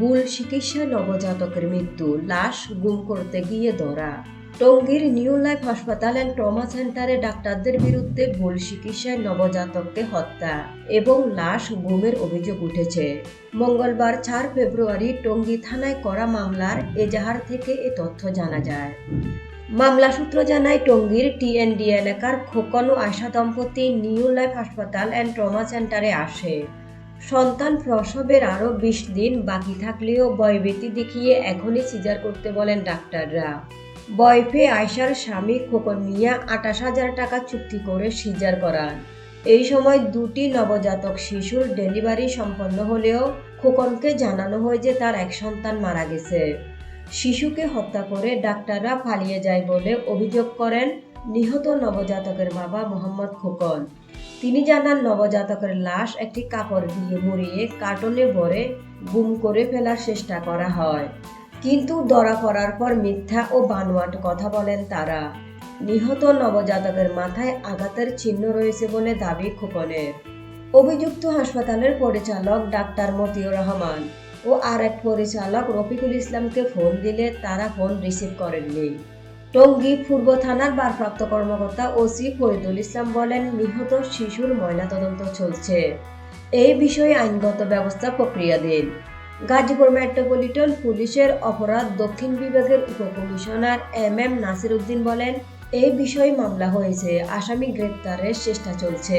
ভুল চিকিৎসা নবজাতকের মৃত্যু, লাশ গুম করতে গিয়ে ধরা। টঙ্গীর নিউ লাইফ হাসপাতাল অ্যান্ড ট্রমা সেন্টারে ডাক্তারদের বিরুদ্ধে ভুল চিকিৎসায় নবজাতককে হত্যা এবং লাশ গুমের অভিযোগ উঠেছে। মঙ্গলবার চার ফেব্রুয়ারি টঙ্গী থানায় করা মামলার এজাহার থেকে এ তথ্য জানা যায়। মামলা সূত্র জানায়, টঙ্গীর টিএনডি এলাকার খোকন ও আশা দম্পতি নিউ লাইফ হাসপাতাল অ্যান্ড ট্রমা সেন্টারে আসে। সন্তান প্রসবের আরও বিশ দিন বাকি থাকলেও ভয়ভীতি দেখিয়ে এখনই সিজার করতে বলেন ডাক্তাররা। পেয়ে আয়সার স্বামী খোকন মিয়া আঠাশ হাজার টাকা চুক্তি করে সিজার করান। এই সময় দুটি নবজাতক শিশুর ডেলিভারি সম্পন্ন হলেও খোকনকে জানানো হয় যে তার এক সন্তান মারা গেছে। শিশুকে হত্যা করে ডাক্তাররা পালিয়ে যায় বলে অভিযোগ করেন নিহত নবজাতকের বাবা মোহাম্মদ খোকন। তিনি জানান, নবজাতকের লাশ একটি কাপড় দিয়ে মুড়িয়ে কার্টনে ভরে গুম করে ফেলার চেষ্টা করা হয়। কিন্তু ধরা পড়ার পর মিথ্যা ও বানোয়াট কথা বলেন তারা। নিহত নবজাতকের মাথায় আঘাতের চিহ্ন রয়েছে বলে দাবি খোকনের অভিযুক্ত হাসপাতালের পরিচালক ডাক্তার মতিউর রহমান ও আর এক পরিচালক রফিকুল ইসলামকে ফোন দিলে তারা ফোন রিসিভ করেননি। টঙ্গী পূর্ব থানার ভারপ্রাপ্ত কর্মকর্তা ওসি ফরিদুল ইসলাম বলেন, নিহত শিশুর ময়নাতদন্ত চলছে। এই বিষয়ে আইনগত ব্যবস্থা প্রক্রিয়াধীন। গাজীপুর মেট্রোপলিটন পুলিশের অপরাধ দক্ষিণ বিভাগের উপকমিশনার এম এম নাসির উদ্দিন বলেন, এই বিষয়ে মামলা হয়েছে। আসামি গ্রেপ্তারের চেষ্টা চলছে।